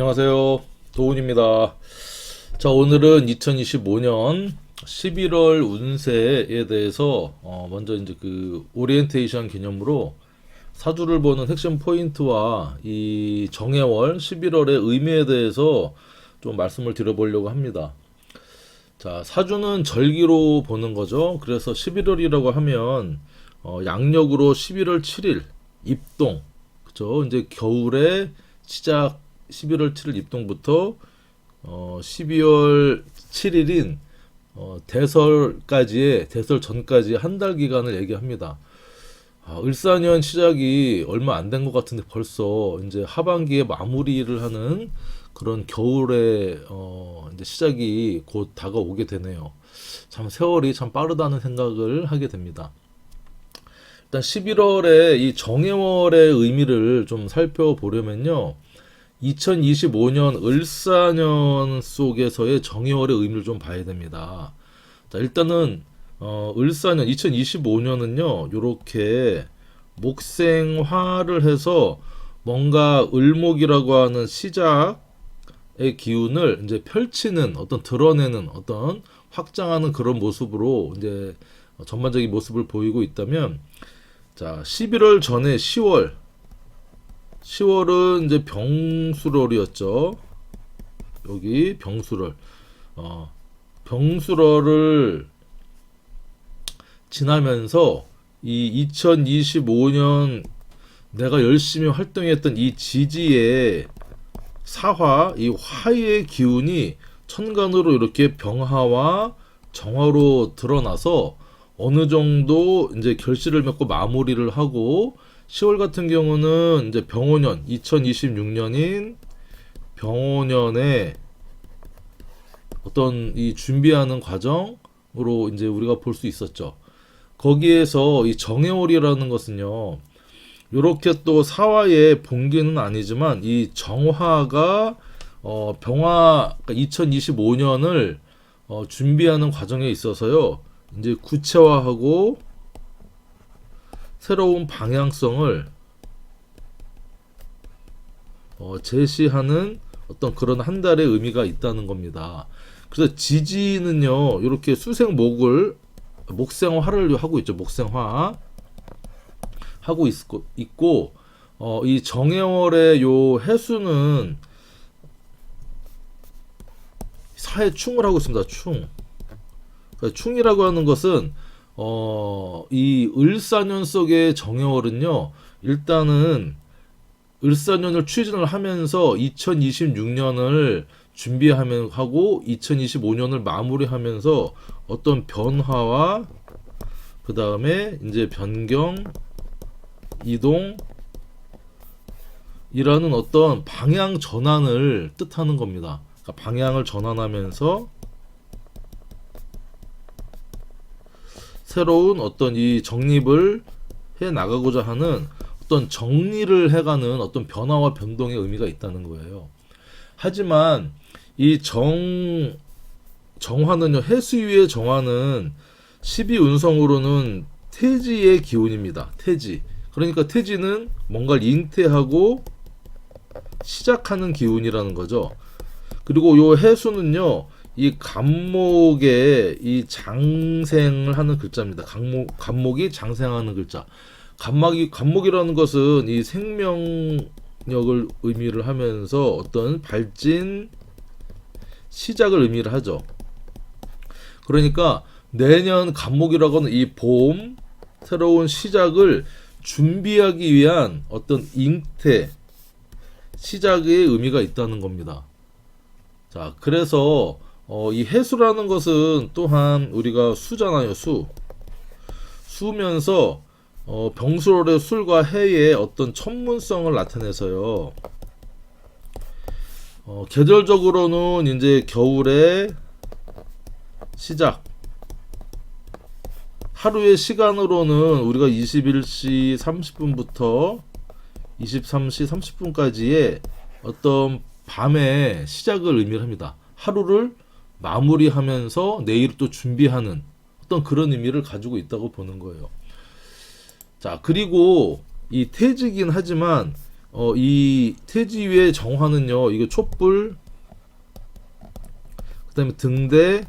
안녕하세요. 도훈입니다. 자, 오늘은 2025년 11월 운세에 대해서 어, 먼저 이제 그 오리엔테이션 개념으로 사주를 보는 핵심 포인트와 이 정해월 11월의 의미에 대해서 좀 말씀을 드려보려고 합니다. 자, 사주는 절기로 보는 거죠. 그래서 11월이라고 하면 어, 양력으로 11월 7일 입동. 그죠? 이제 겨울에 시작 11월 7일 입동부터 어, 12월 7일인 어, 대설까지의 대설 전까지 한 달 기간을 얘기합니다. 아, 을사년 시작이 얼마 안 된 것 같은데 벌써 이제 하반기에 마무리를 하는 그런 겨울의 어, 이제 시작이 곧 다가오게 되네요. 참 세월이 참 빠르다는 생각을 하게 됩니다. 일단 11월에 이 정해월의 의미를 좀 살펴보려면요. 2025년 을사년 속에서의 정해월의 의미를 좀 봐야 됩니다. 자, 일단은 어, 을사년 2025년은요. 요렇게 목생화를 해서 뭔가 을목이라고 하는 시작의 기운을 이제 펼치는 어떤 드러내는 어떤 확장하는 그런 모습으로 이제 전반적인 모습을 보이고 있다면 자, 11월 전에 10월 10월은 이제 병수월이었죠. 여기 병수월. 어, 병수월을 지나면서 이 2025년 내가 열심히 활동했던 이 지지의 사화, 이 화의 기운이 천간으로 이렇게 병화와 정화로 드러나서 어느 정도 이제 결실을 맺고 마무리를 하고 10월 같은 경우는 이제 병오년 2026년인 병오년에 어떤 이 준비하는 과정으로 이제 우리가 볼 수 있었죠. 거기에서 이 정해월이라는 것은요. 요렇게 또 사화의 본기는 아니지만 이 정화가 어 병화 2025년을 어 준비하는 과정에 있어서요. 이제 구체화하고 새로운 방향성을 어, 제시하는 어떤 그런 한 달의 의미가 있다는 겁니다. 그래서 지지는요, 이렇게 수생목을 목생화를 하고 있죠. 목생화 하고 있고, 있고 어, 이 정해월의 요 해수는 사해 충을 하고 있습니다. 충. 그러니까 충이라고 하는 것은 어, 이 을사년 속의 정해월은요, 일단은 을사년을 추진을 하면서 2026년을 준비하면 하고 2025년을 마무리하면서 어떤 변화와 그 다음에 이제 변경, 이동, 이라는 어떤 방향 전환을 뜻하는 겁니다. 그러니까 방향을 전환하면서 새로운 어떤 이 정립을 해 나가고자 하는 어떤 정리를 해가는 어떤 변화와 변동의 의미가 있다는 거예요. 하지만 이 정 정화는요 해수위의 정화는 12운성으로는 태지의 기운입니다. 태지. 그러니까 태지는 뭔가를 잉태하고 시작하는 기운이라는 거죠. 그리고 요 해수는요 이 간목에 이 장생을 하는 글자입니다. 간목 간목이 장생하는 글자. 간목이 간목이라는 것은 이 생명력을 의미를 하면서 어떤 발진 시작을 의미를 하죠. 그러니까 내년 간목이라고 하는 이 봄 새로운 시작을 준비하기 위한 어떤 잉태 시작의 의미가 있다는 겁니다. 자, 그래서 어, 이 해수라는 것은 또한 우리가 수잖아요, 수. 수면서 어, 병수월의 술과 해의 어떤 천문성을 나타내서요. 어, 계절적으로는 이제 겨울의 시작. 하루의 시간으로는 우리가 21시 30분부터 23시 30분까지의 어떤 밤의 시작을 의미를 합니다. 하루를 마무리하면서 내일 또 준비하는 어떤 그런 의미를 가지고 있다고 보는 거예요. 자, 그리고 이 태지긴 하지만 어, 이 태지위의 정화는요, 이거 촛불, 그 다음에 등대,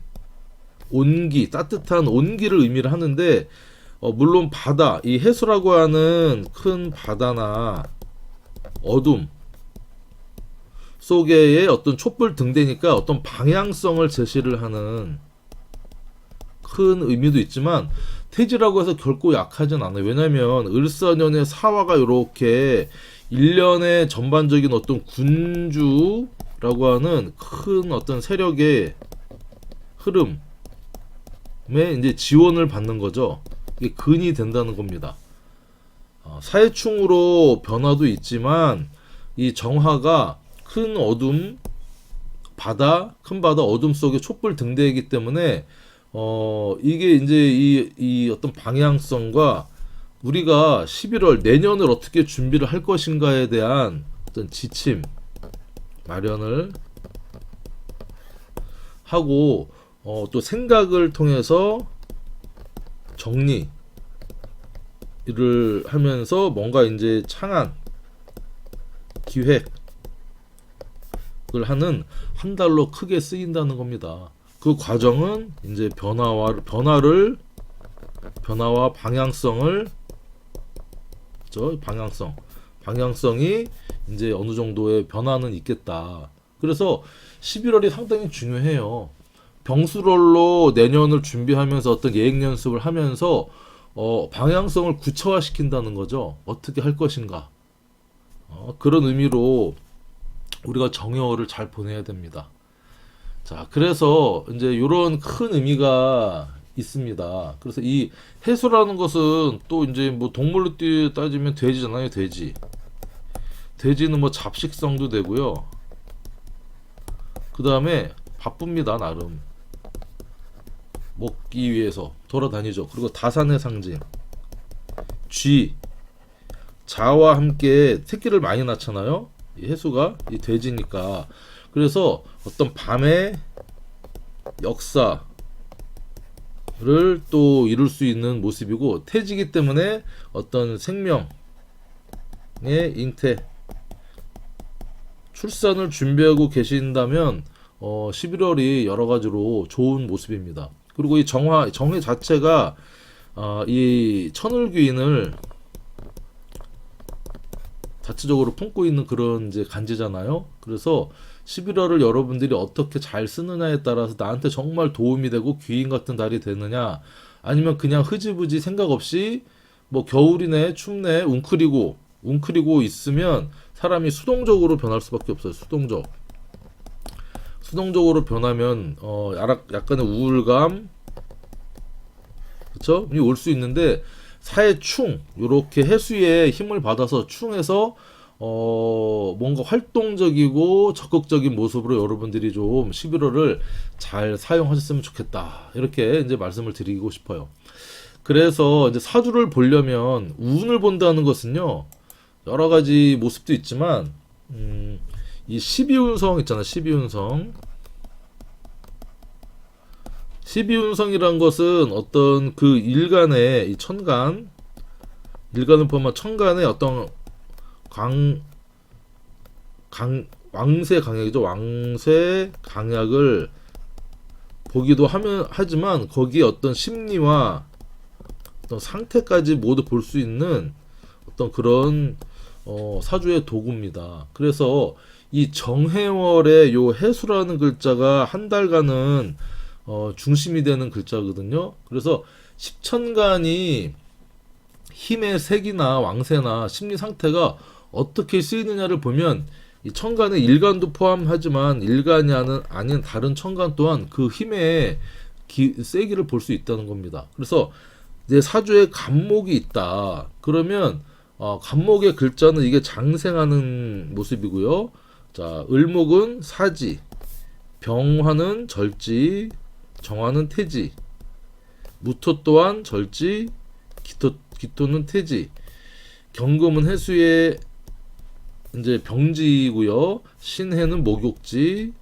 온기, 따뜻한 온기를 의미를 하는데, 어, 물론 바다, 이 해수라고 하는 큰 바다나 어둠 속에의 어떤 촛불 등대니까 어떤 방향성을 제시를 하는 큰 의미도 있지만 태지라고 해서 결코 약하진 않아요. 왜냐면 을사년의 사화가 이렇게 일련의 전반적인 어떤 군주라고 하는 큰 어떤 세력의 흐름에 이제 지원을 받는 거죠. 이게 근이 된다는 겁니다. 어, 사해충으로 변화도 있지만 이 정화가 큰 어둠 바다 큰 바다 어둠 속에 촛불 등대이기 때문에 어 이게 이제 이, 이 어떤 방향성과 우리가 11월 내년을 어떻게 준비를 할 것인가에 대한 어떤 지침 마련을 하고 어, 또 생각을 통해서 정리를 하면서 뭔가 이제 창안 기획을 하는 한 달로 크게 쓰인다는 겁니다. 그 과정은 이제 변화와 변화를 변화와 방향성을 저 방향성 방향성이 이제 어느 정도의 변화는 있겠다. 그래서 11월이 상당히 중요해요. 병수rol로 내년을 준비하면서 어떤 예행 연습을 하면서 어, 방향성을 구체화시킨다는 거죠. 어떻게 할 것인가. 어, 그런 의미로 우리가 정여를 잘 보내야 됩니다. 자, 그래서 이제 이런 큰 의미가 있습니다. 그래서 이 해수라는 것은 또 이제 뭐 동물로 뛰- 따지면 돼지잖아요, 돼지. 돼지는 뭐 잡식성도 되고요. 그 다음에 바쁩니다, 나름. 먹기 위해서 돌아다니죠. 그리고 다산의 상징. 쥐. 자와 함께 새끼를 많이 낳잖아요. 이 해수가 이 돼지니까. 그래서 어떤 밤의 역사 를 또 이룰 수 있는 모습이고 태지기 때문에 어떤 생명의 잉태 출산을 준비하고 계신다면 어, 11월이 여러 가지로 좋은 모습입니다. 그리고 이 정화 정회 자체가 어, 이 천을귀인을 자체적으로 품고 있는 그런 이제 간지잖아요. 그래서 11월을 여러분들이 어떻게 잘 쓰느냐에 따라서 나한테 정말 도움이 되고 귀인 같은 달이 되느냐 아니면 그냥 흐지부지 생각 없이 뭐 겨울이네 춥네 웅크리고 웅크리고 있으면 사람이 수동적으로 변할 수밖에 없어요. 수동적. 수동적으로 변하면 어 약간- 약간의 우울감 그쵸? 올수 있는데 사해충 요렇게 해수의 힘을 받아서 충에서 어 뭔가 활동적이고 적극적인 모습으로 여러분들이 좀 11월을 잘 사용하셨으면 좋겠다 이렇게 이제 말씀을 드리고 싶어요. 그래서 이제 사주를 보려면 운을 본다는 것은요 여러 가지 모습도 있지만 음, 이 12운성 있잖아 12운성 12운성이란 것은 어떤 그 일간의 이 천간 일간을 보면 천간의 어떤 강, 강 왕세 강약이죠 왕세 강약을 보기도 하면 하지만 거기에 어떤 심리와 어떤 상태까지 모두 볼 수 있는 어떤 그런 어, 사주의 도구입니다. 그래서 이 정해월의 요 해수라는 글자가 한 달간은 어, 중심이 되는 글자거든요. 그래서 십천간이 힘의 색이나 왕세나 심리 상태가 어떻게 쓰이느냐를 보면 이 천간의 일간도 포함하지만 일간이 아닌, 아닌 다른 천간 또한 그 힘의 기, 세기를 볼 수 있다는 겁니다. 그래서 내 사주에 간목이 있다. 그러면 어, 간목의 글자는 이게 장생하는 모습이고요. 자, 을목은 사지, 병화는 절지, 정화는 태지, 무토 또한 절지, 기토, 기토는 태지, 경금은 해수의 이제 병지이고요. 신해는 목욕지,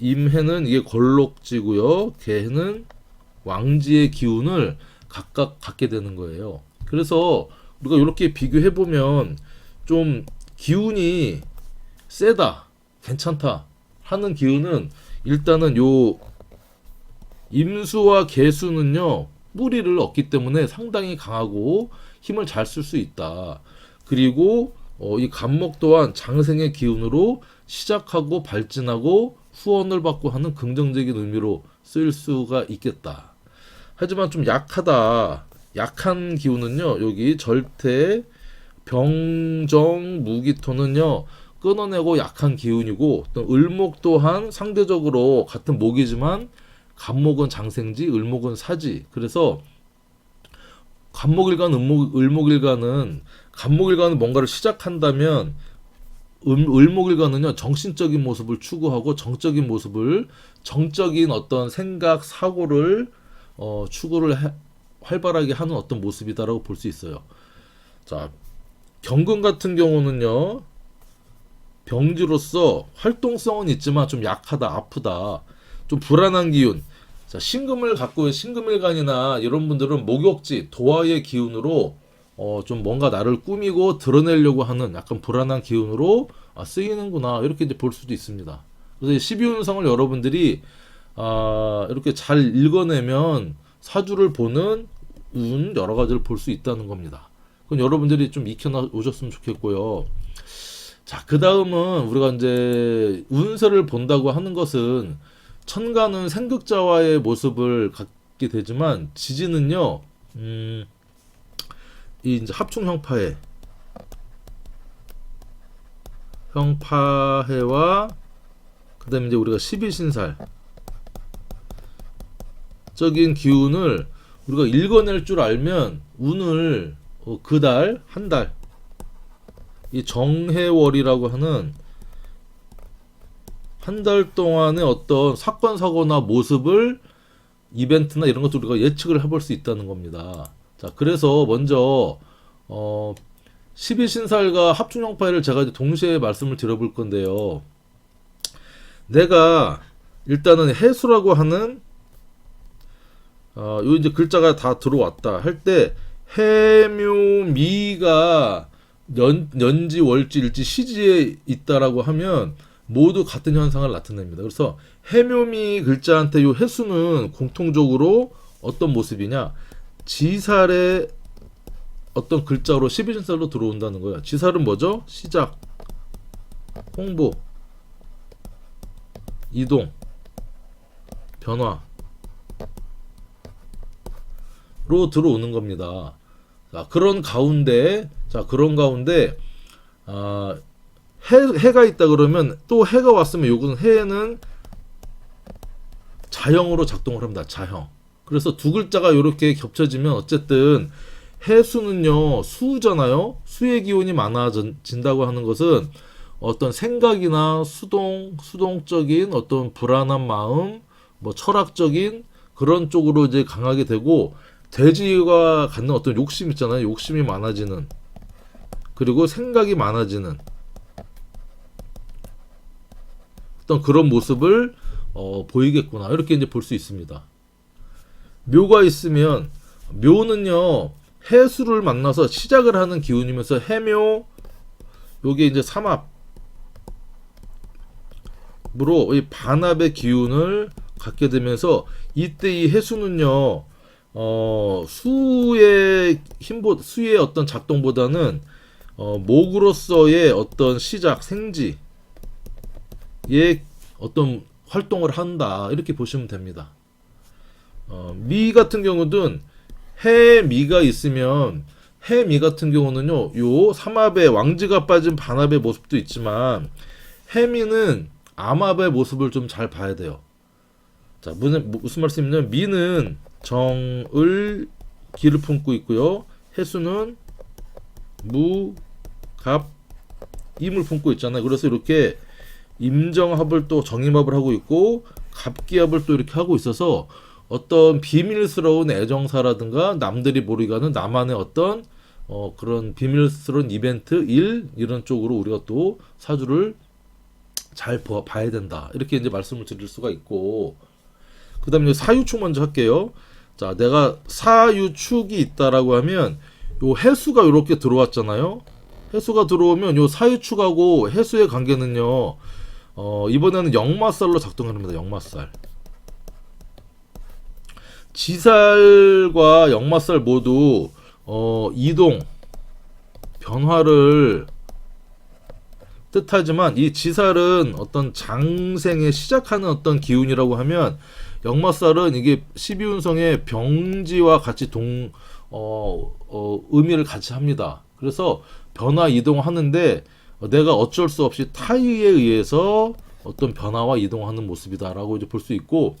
임해는 이게 걸록지고요. 개해는 왕지의 기운을 각각 갖게 되는 거예요. 그래서 우리가 이렇게 비교해 보면 좀 기운이 세다, 괜찮다 하는 기운은 일단은 요 임수와 개수는요 뿌리를 얻기 때문에 상당히 강하고 힘을 잘 쓸 수 있다. 그리고 어, 이 간목 또한 장생의 기운으로 시작하고 발진하고 후원을 받고 하는 긍정적인 의미로 쓰일 수가 있겠다. 하지만 좀 약하다. 약한 기운은요 여기 절대 병정 무기토는요 끊어내고 약한 기운이고 또 을목 또한 상대적으로 같은 목이지만 간목은 장생지 을목은 사지 그래서 간목일간 을목, 을목일간은 간목일간은 뭔가를 시작한다면 을, 을목일간은요 정신적인 모습을 추구하고 정적인 모습을 정적인 어떤 생각 사고를 어, 추구를 해- 활발하게 하는 어떤 모습이다라고 볼 수 있어요. 자 경금 같은 경우는요 병지로서 활동성은 있지만 좀 약하다 아프다 좀 불안한 기운 자 신금을 갖고 신금일간이나 이런 분들은 목욕지 도화의 기운으로 어 좀 뭔가 나를 꾸미고 드러내려고 하는 약간 불안한 기운으로 아, 쓰이는구나 이렇게 이제 볼 수도 있습니다. 그래서 12운성을 여러분들이 아, 이렇게 잘 읽어내면 사주를 보는 운 여러 가지를 볼 수 있다는 겁니다. 그건 여러분들이 좀 익혀 오셨으면 좋겠고요. 자, 그 다음은 우리가 이제 운세를 본다고 하는 것은 천간은 생극자와의 모습을 갖게 되지만 지지는요, 음, 이 이제 합충 형파해, 형파해와 그다음에 이제 우리가 12신살. 적인 기운을 우리가 읽어낼 줄 알면 운을 어, 그달 한 달. 이 정해월이라고 하는 한 달 동안의 어떤 사건 사고나 모습을 이벤트나 이런 것들 우리가 예측을 해볼 수 있다는 겁니다. 자, 그래서 먼저 어 12신살과 합충형파를 제가 이제 동시에 말씀을 드려볼 건데요. 내가 일단은 해수라고 하는 어, 요 이제 글자가 다 들어왔다 할 때 해묘미가 연, 연지 월지 일지 시지에 있다라고 하면 모두 같은 현상을 나타냅니다. 그래서 해묘미 글자한테 요 해수는 공통적으로 어떤 모습이냐 지살의 어떤 글자로 12진살로 들어온다는 거예요. 지살은 뭐죠? 시작, 홍보, 이동, 변화, 로 들어오는 겁니다. 자, 그런 가운데, 자, 그런 가운데, 아, 해, 해 가 있다 그러면 또 해가 왔으면 요거는 해는 자형으로 작동을 합니다. 자형. 그래서 두 글자가 이렇게 겹쳐지면 어쨌든 해수는요, 수잖아요? 수의 기운이 많아진다고 하는 것은 어떤 생각이나 수동, 수동적인 어떤 불안한 마음, 뭐 철학적인 그런 쪽으로 이제 강하게 되고 돼지가 갖는 어떤 욕심 있잖아요. 욕심이 많아지는 그리고 생각이 많아지는 어떤 그런 모습을 어, 보이겠구나 이렇게 이제 볼 수 있습니다. 묘가 있으면 묘는요 해수를 만나서 시작을 하는 기운이면서 해묘 요게 이제 삼합으로 이 반합의 기운을 갖게 되면서 이때 이 해수는요 어, 수의 힘보, 수의 어떤 작동보다는 어, 목으로서의 어떤 시작, 생지 의 어떤 활동을 한다. 이렇게 보시면 됩니다. 어, 미 같은 경우는 해미가 있으면 해미 같은 경우는요, 요 삼합의 왕지가 빠진 반합의 모습도 있지만 해미는 암합의 모습을 좀 잘 봐야 돼요. 자, 무슨, 무슨 말씀이냐면 미는 정을 기를 품고 있고요. 해수는 무, 갑, 임을 품고 있잖아요. 그래서 이렇게 임정합을 또 정임합을 하고 있고 갑기합을 또 이렇게 하고 있어서 어떤 비밀스러운 애정사라든가 남들이 모르게 하는 나만의 어떤 어, 그런 비밀스러운 이벤트 일 이런 쪽으로 우리가 또 사주를 잘 봐- 봐야 된다 이렇게 이제 말씀을 드릴 수가 있고 그다음에 사유축 먼저 할게요. 자, 내가 사유축이 있다라고 하면 요 해수가 이렇게 들어왔잖아요. 해수가 들어오면 요 사유축하고 해수의 관계는요. 어, 이번에는 역마살로 작동합니다. 역마살. 지살과 역마살 모두 어, 이동 변화를 뜻하지만 이 지살은 어떤 장생의 시작하는 어떤 기운이라고 하면 역마살은 이게 12운성의 병지와 같이 동 어, 어, 의미를 같이 합니다. 그래서 변화 이동하는데 어, 내가 어쩔 수 없이 타의에 의해서 어떤 변화와 이동하는 모습이다라고 이제 볼 수 있고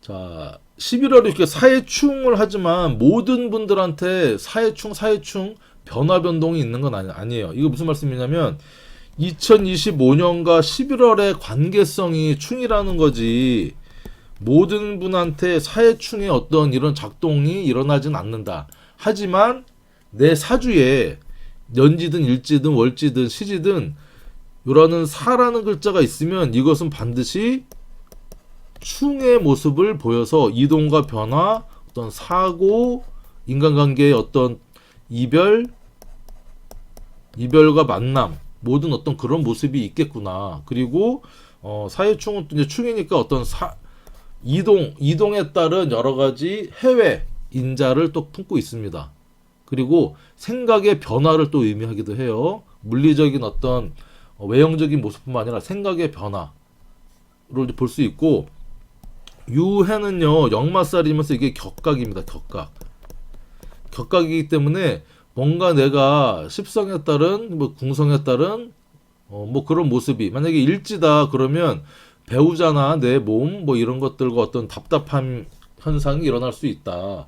자 11월에 이렇게 사회충을 하지만 모든 분들한테 사회충 사회충 변화 변동이 있는 건 아니, 아니 에요. 이거 무슨 말씀이냐면 2025년과 11월의 관계성이 충이라는 거지 모든 분한테 사회충의 어떤 이런 작동이 일어나진 않는다. 하지만 내 사주에 년지든 일지든 월지든 시지든 요라는 사라는 글자가 있으면 이것은 반드시 충의 모습을 보여서 이동과 변화, 어떤 사고, 인간관계의 어떤 이별, 이별과 만남, 모든 어떤 그런 모습이 있겠구나. 그리고 어, 사회충은 또 이제 충이니까 어떤 사, 이동, 이동에 따른 여러 가지 해외 인자를 또 품고 있습니다. 그리고 생각의 변화를 또 의미하기도 해요. 물리적인 어떤 어, 외형적인 모습뿐만 아니라 생각의 변화를 볼 수 있고 유해는요 역마살이면서 이게 격각입니다. 격각. 격각이기 때문에 뭔가 내가 십성에 따른 뭐 궁성에 따른 어, 뭐 그런 모습이 만약에 일지다 그러면 배우자나 내 몸 뭐 이런 것들과 어떤 답답한 현상이 일어날 수 있다.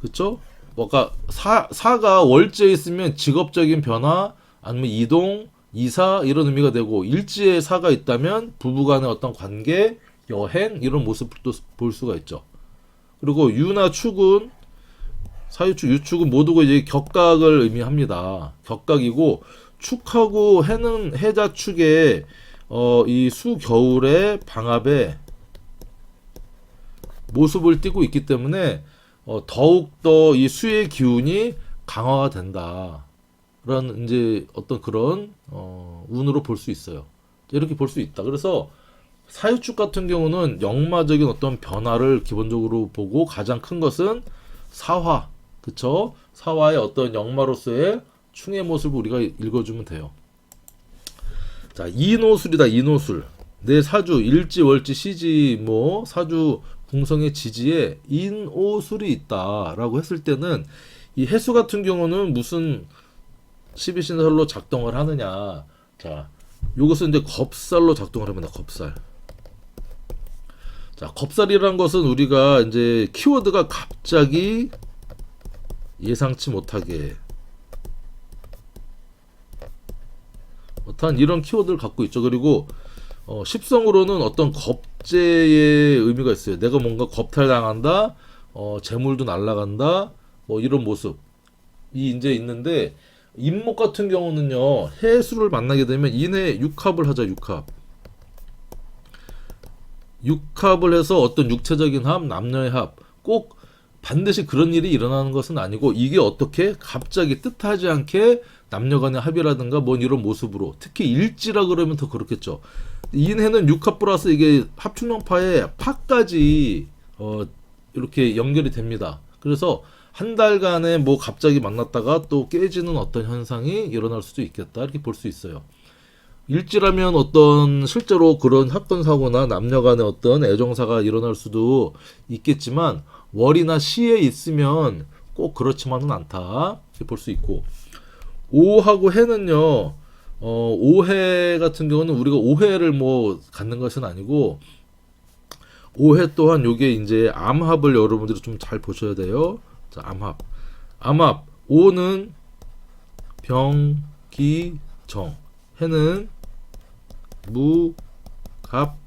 그쵸? 뭐가 사, 사가 월지에 있으면 직업적인 변화 아니면 이동, 이사 이런 의미가 되고 일지에 사가 있다면 부부간의 어떤 관계, 여행 이런 모습도 볼 수가 있죠. 그리고 유나 축은 사유축, 유축은 모두가 이제 격각을 의미합니다. 격각이고 축하고 해는 해자 축에 어, 이 수겨울의 방합에 모습을 띠고 있기 때문에 어, 더욱더 이 수의 기운이 강화가 된다. 라는 이제 어떤 그런 어, 운으로 볼 수 있어요. 이렇게 볼 수 있다. 그래서 사유축 같은 경우는 역마적인 어떤 변화를 기본적으로 보고 가장 큰 것은 사화, 그쵸? 사화의 어떤 역마로서의 충의 모습을 우리가 읽어주면 돼요. 자, 이노술이다, 이노술. 내 사주, 일지, 월지, 시지, 뭐, 사주, 궁성의 지지에 인오술이 있다라고 했을 때는 이 해수 같은 경우는 무슨 12신설로 작동을 하느냐. 자, 요것은 이제 겁살로 작동을 합니다. 겁살. 자, 겁살이라는 것은 우리가 이제 키워드가 갑자기 예상치 못하게 어떤 이런 키워드를 갖고 있죠. 그리고 어, 십성으로는 어떤 겁 제의 의미가 있어요. 내가 뭔가 겁탈당한다, 어, 재물도 날라간다, 뭐 이런 모습이 이제 있는데 임목 같은 경우는요 해수를 만나게 되면 인해 육합을 하자 육합. 육합을 해서 어떤 육체적인 합, 남녀의 합, 꼭 반드시 그런 일이 일어나는 것은 아니고 이게 어떻게 갑자기 뜻하지 않게 남녀 간의 합의라든가 뭐 이런 모습으로 특히 일지라 그러면 더 그렇겠죠. 인해는 육합 플러스 이게 합충명파의 파까지 어 이렇게 연결이 됩니다. 그래서 한 달간에 뭐 갑자기 만났다가 또 깨지는 어떤 현상이 일어날 수도 있겠다 이렇게 볼 수 있어요. 일지라면 어떤 실제로 그런 사건 사고나 남녀 간의 어떤 애정사가 일어날 수도 있겠지만 월이나 시에 있으면 꼭 그렇지만은 않다 이렇게 볼 수 있고 오하고 해는요 어 오해 같은 경우는 우리가 오해를 뭐 갖는 것은 아니고 오해 또한 요게 이제 암합을 여러분들이 좀 잘 보셔야 돼요. 자, 암합. 암합. 오는 병 기 정. 해는 무, 갑,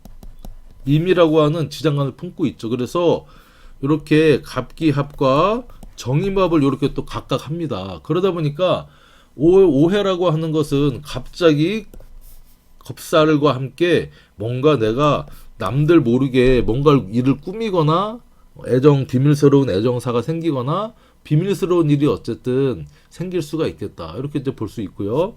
임이라고 하는 지장간을 품고 있죠. 그래서 이렇게 갑기합과 정임합을 이렇게 또 각각 합니다. 그러다 보니까 오, 오해라고 하는 것은 갑자기 겁살과 함께 뭔가 내가 남들 모르게 뭔가 일을 꾸미거나 애정 비밀스러운 애정사가 생기거나 비밀스러운 일이 어쨌든 생길 수가 있겠다. 이렇게 이제 볼 수 있고요.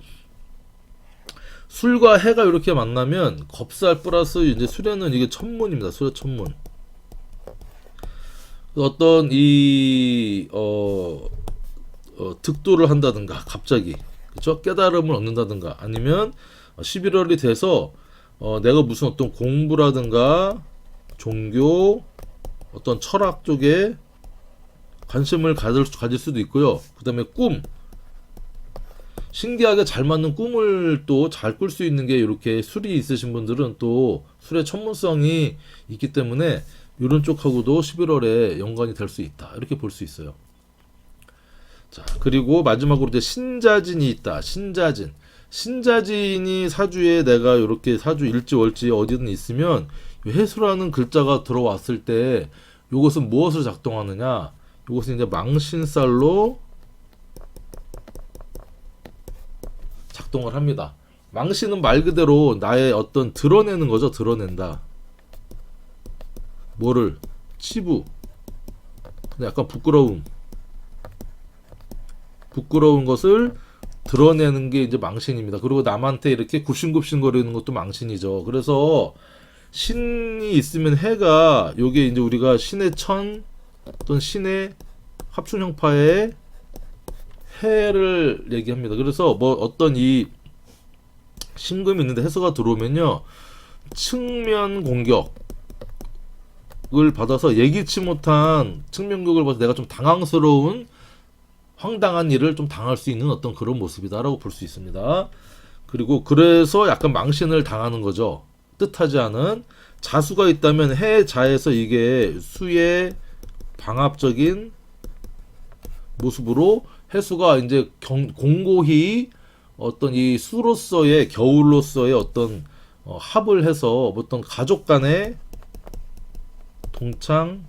술과 해가 이렇게 만나면 겁살 플러스 이제 술에는 이게 천문입니다. 술의 천문. 어떤 이 어, 어, 득도를 한다든가 갑자기 그쵸 깨달음을 얻는다든가 아니면 11월이 돼서 어, 내가 무슨 어떤 공부라든가 종교 어떤 철학 쪽에 관심을 가질, 가질 수도 있고요. 그 다음에 꿈. 신기하게 잘 맞는 꿈을 또 잘 꿀 수 있는 게 이렇게 술이 있으신 분들은 또 술의 전문성이 있기 때문에 이런 쪽하고도 11월에 연관이 될 수 있다. 이렇게 볼 수 있어요. 자, 그리고 마지막으로 이제 신자진이 있다. 신자진. 신자진이 사주에 내가 이렇게 사주 일지 월지 어디든 있으면 이 해수라는 글자가 들어왔을 때 이것은 무엇을 작동하느냐? 이것은 이제 망신살로 작동을 합니다. 망신은 말 그대로 나의 어떤 드러내는 거죠. 드러낸다. 뭐를 치부. 약간 부끄러움. 부끄러운 것을 드러내는 게 이제 망신입니다. 그리고 남한테 이렇게 굽신굽신거리는 것도 망신이죠. 그래서 신이 있으면 해가 요게 이제 우리가 신의 천 또는 신의 합충 형파의 해를 얘기합니다. 그래서 뭐 어떤 이 신금이 있는데 해서가 들어오면요 측면 공격을 받아서 예기치 못한 측면 공격을 받아서 내가 좀 당황스러운 황당한 일을 좀 당할 수 있는 어떤 그런 모습이다라고 볼 수 있습니다. 그리고 그래서 약간 망신을 당하는 거죠. 뜻하지 않은 자수가 있다면 해자에서 이게 수의 방합적인 모습으로 해수가 이제 경, 공고히 어떤 이 수로서의 겨울로서의 어떤 어, 합을 해서 어떤 가족 간의 동창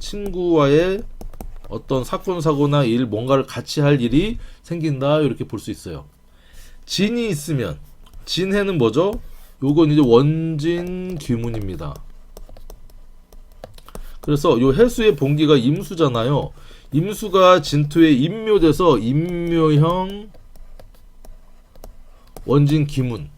친구와의 어떤 사건 사고나 일 뭔가를 같이 할 일이 생긴다 이렇게 볼 수 있어요. 진이 있으면 진해는 뭐죠? 요건 이제 원진 귀문입니다. 그래서 요 해수의 본기가 임수잖아요. 임수가 진토에 임묘돼서 임묘형 원진 기문.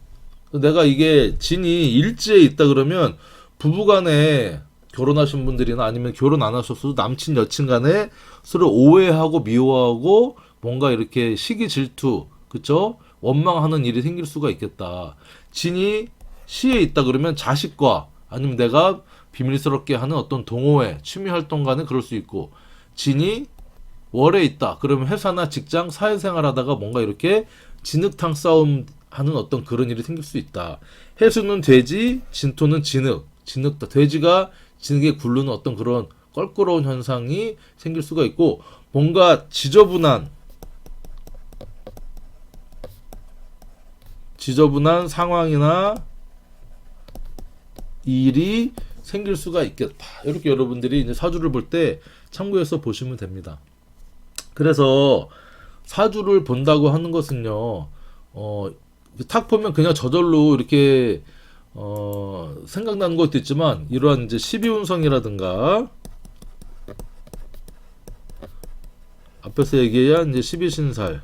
내가 이게 진이 일지에 있다 그러면 부부간에 결혼하신 분들이나 아니면 결혼 안 하셨어도 남친 여친 간에 서로 오해하고 미워하고 뭔가 이렇게 시기 질투 그쵸 원망하는 일이 생길 수가 있겠다. 진이 시에 있다 그러면 자식과 아니면 내가 비밀스럽게 하는 어떤 동호회 취미 활동 간에 그럴 수 있고 진이 월에 있다 그러면 회사나 직장 사회생활 하다가 뭔가 이렇게 진흙탕 싸움 하는 어떤 그런 일이 생길 수 있다. 해수는 돼지, 진토는 진흙, 진흙다. 돼지가 진흙에 굴르는 어떤 그런 껄끄러운 현상이 생길 수가 있고 뭔가 지저분한 지저분한 상황이나 일이 생길 수가 있겠다. 이렇게 여러분들이 이제 사주를 볼 때 참고해서 보시면 됩니다. 그래서 사주를 본다고 하는 것은요, 어, 탁 보면 그냥 저절로 이렇게 어, 생각나는 것도 있지만 이러한 이제 12운성이라든가 앞에서 얘기한 이제 12신살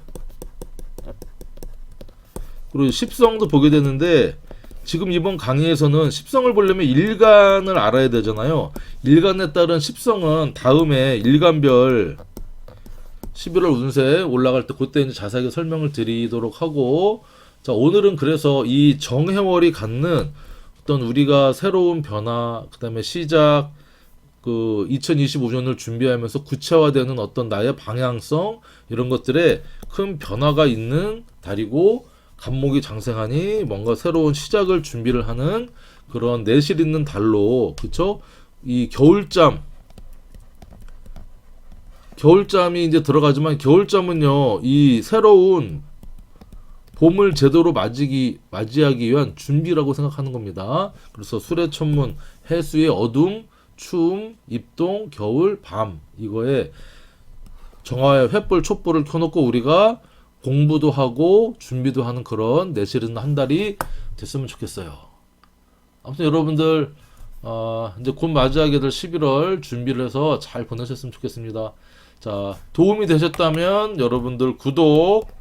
그리고 10성도 보게 되는데 지금 이번 강의에서는 10성을 보려면 일간을 알아야 되잖아요. 일간에 따른 10성은 다음에 일간별 11월 운세 올라갈 때 그때 이제 자세하게 설명을 드리도록 하고 자 오늘은 그래서 이 정해월이 갖는 어떤 우리가 새로운 변화 그 다음에 시작 그 2025년을 준비하면서 구체화되는 어떤 나의 방향성 이런 것들에 큰 변화가 있는 달이고 간목이 장생하니 뭔가 새로운 시작을 준비를 하는 그런 내실 있는 달로 그쵸? 이 겨울잠. 겨울잠이 이제 들어가지만 겨울잠은요 이 새로운 봄을 제대로 맞이기, 맞이하기 위한 준비라고 생각하는 겁니다. 그래서 술의 천문, 해수의 어둠, 추움, 입동, 겨울, 밤 이거에 정화의 횃불 촛불을 켜놓고 우리가 공부도 하고 준비도 하는 그런 내실은 한 달이 됐으면 좋겠어요. 아무튼 여러분들 어, 이제 곧 맞이하게 될 11월 준비를 해서 잘 보내셨으면 좋겠습니다. 자 도움이 되셨다면 여러분들 구독